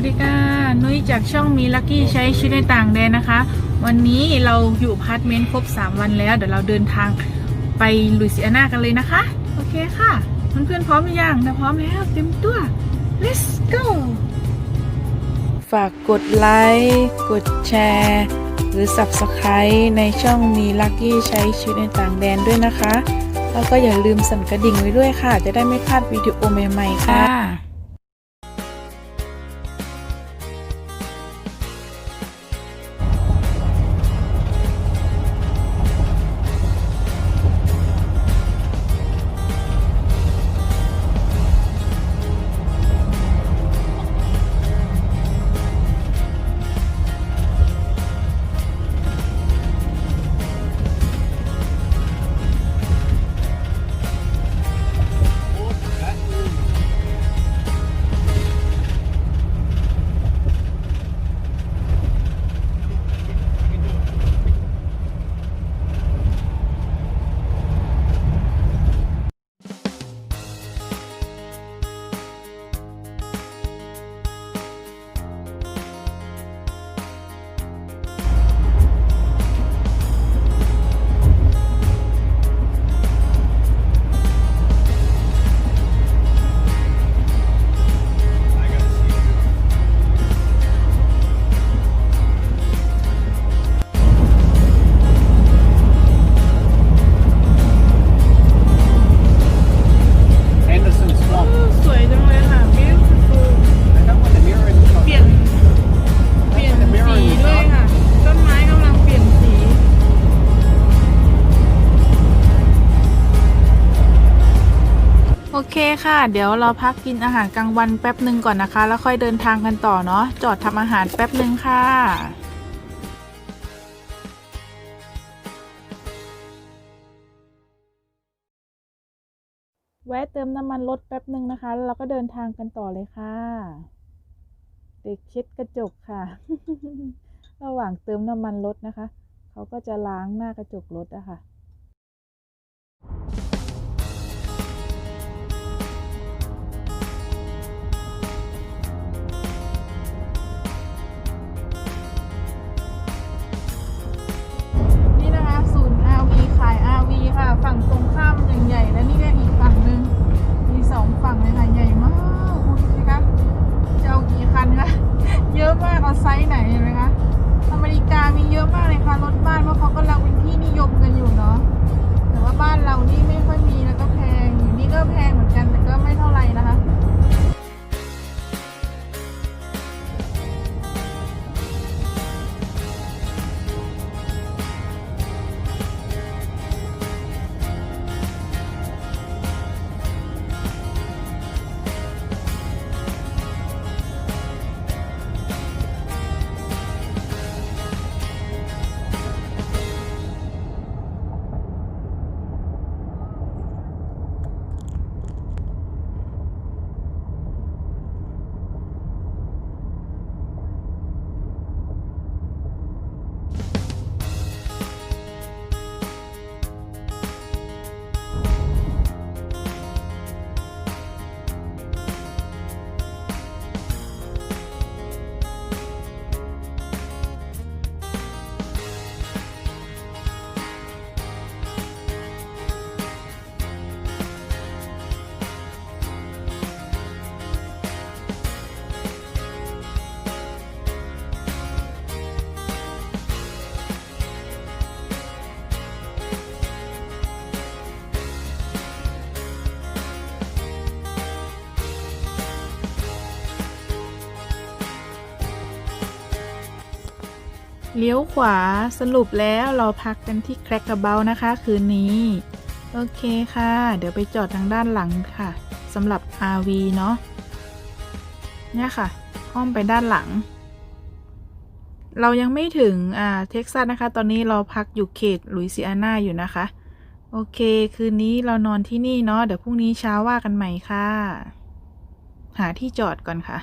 วัสดีค่ะ นุ้ยจากช่องมีลักกี้ใช้ชีวิตในต่างแดนนะคะ วันนี้เราอยู่พาร์ตเมนต์ครบ 3 วันแล้ว เดี๋ยวเราเดินทางไปลุยเซียนากันเลยนะคะ โอเคค่ะเพื่อนๆพร้อมหรือยังถ้าพร้อมแล้วเต็มตัว let's go ฝากกดไลค์กดแชร์หรือ Subscribe ในช่องมีลักกี้ใช้ชีวิตในต่างแดนด้วยนะคะ แล้วก็อย่าลืมสั่นกระดิ่งไว้ด้วยค่ะ จะได้ไม่พลาดวิดีโอใหม่ๆค่ะ คค่ะ เดี๋ยวเราพักกินอาหารกลางวันแป๊บหนึ่งก่อนนะคะ แล้วค่อยเดินทางกันต่อเนาะ จอดทำอาหารแป๊บหนึ่งค่ะแวะเติมน้ำมันรถแป๊บหนึ่งนะคะ แล้วเราก็เดินทางกันต่อเลยค่ะ เด็กเช็ดกระจกค่ะ ระหว่างเติมน้ำมันรถนะคะ เขาก็จะล้างหน้ากระจกรถอะค่ะ เลี้ยวขวาสรุปแล้วเราพักกันที่แครกกระเบานะคะ คืนนี้ โอเคค่ะ เดี๋ยวไปจอดทางด้านหลังค่ะสำหรับ RV เนาะเนี่ยค่ะห้อมไปด้านหลัง เรายังไม่ถึงอ่าเท็กซัสนะคะ ตอนนี้เราพักอยู่เขตลุยซิอานาอยู่นะคะ โอเค คืนนี้เรานอนที่นี่เนาะเดี๋ยวพรุ่งนี้เช้าว่ากันใหม่ค่ะ หาที่จอดก่อนค่ะ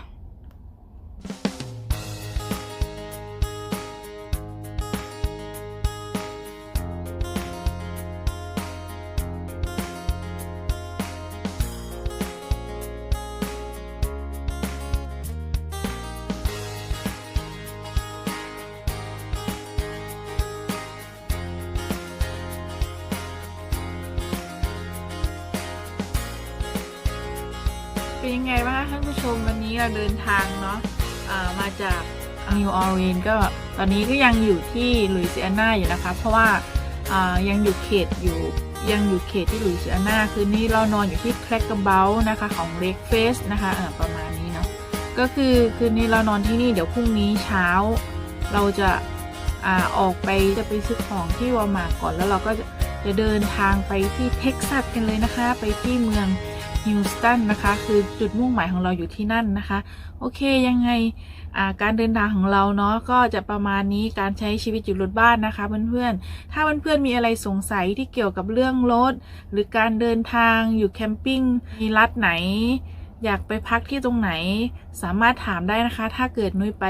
ยังไงบ้างคะท่านผู้ชมวันนี้เราเดินทางเนาะอ่ามาจากนิวออร์ลีนก็ตอนนี้ก็ยังอยู่ที่ลุยเซียนาอยู่นะคะ เพราะว่ายังอยู่เขตอยู่ยังอยู่เขตที่ลุยเซียนาคืนนี้เรานอนอยู่ที่แครกเกอร์เบลนะคะของเ a กเฟสนะคะประมาณนี้เนาะก็คือคืนนี้เรานอนที่นี่เดี๋ยวพรุ่งนี้เช้า เราจะออกไปจะไปซื้อของที่วอลมาร์ก่อนแล้วเราก็จะเดินทางไปที่เท็กซัสกันเลยนะคะ ไปที่เมือง ฮิวสตันนะคะ คือจุดมุ่งหมายของเราอยู่ที่นั่นนะคะ โอเคยังไงการเดินทางของเราเนาะก็จะประมาณนี้การใช้ชีวิตอยู่รถบ้านนะคะเพื่อนๆ ถ้าเพื่อนๆมีอะไรสงสัยที่เกี่ยวกับเรื่องรถหรือการเดินทางอยู่แคมปิ้งมีรัฐไหน อยากไปพักที่ตรงไหน สามารถถามได้นะคะ ถ้าเกิดนุ้ยไป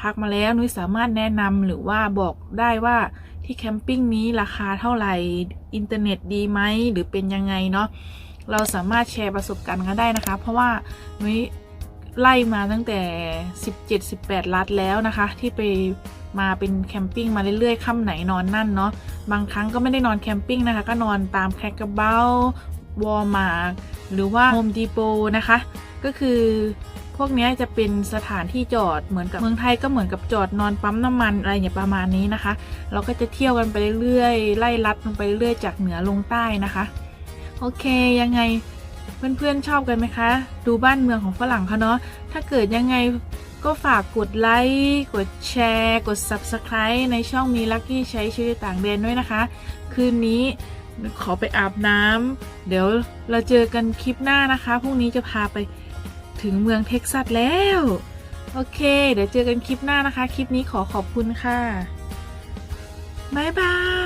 พักมาแล้วนุ้ยสามารถแนะนำหรือว่าบอกได้ว่าที่แคมปิ้งนี้ราคาเท่าไหร่ อินเทอร์เน็ตดีไหมหรือเป็นยังไงเนาะ เราสามารถแชร์ประสบการณ์กันได้นะคะ เพราะว่านุ้ยไล่มาตั้งแต่ 17-18ลัดแล้วนะคะ ที่ไปมาเป็นแคมปิ้งมาเรื่อยๆค่ำไหนนอนนั่นเนาะบางครั้งก็ไม่ได้นอนแคมปิ้งนะคะ ก็นอนตามแครกเกอร์เบลวอลมาร์หรือว่าโฮมดีโปนะคะ ก็คือพวกนี้จะเป็นสถานที่จอดเหมือนกับเมืองไทยก็เหมือนกับจอดนอนปั๊มน้ำมันอะไรอย่างประมาณนี้นะคะ เราก็จะเที่ยวกันไปเรื่อยๆไล่ลัดลงไปเรื่อยๆจากเหนือลงใต้นะคะ โอเคยังไงเพื่อนๆชอบกันไหมคะ ดูบ้านเมืองของฝรั่งเขาเนาะถ้าเกิดยังไงก็ฝากกดไลค์กดแชร์ กด Subscribe ในช่องมีลั c กี้ใช้ชีวิตต่างแดนด้วยนะคะ คืนนี้ขอไปอาบน้ำเดี๋ยวเราเจอกันคลิปหน้านะคะพรุ่งนี้จะพาไปถึงเมืองเท็กซัสแล้ว โอเค เดี๋ยวเจอกันคลิปหน้านะคะ คลิปนี้ขอขอบคุณค่ะ บ๊ายบาย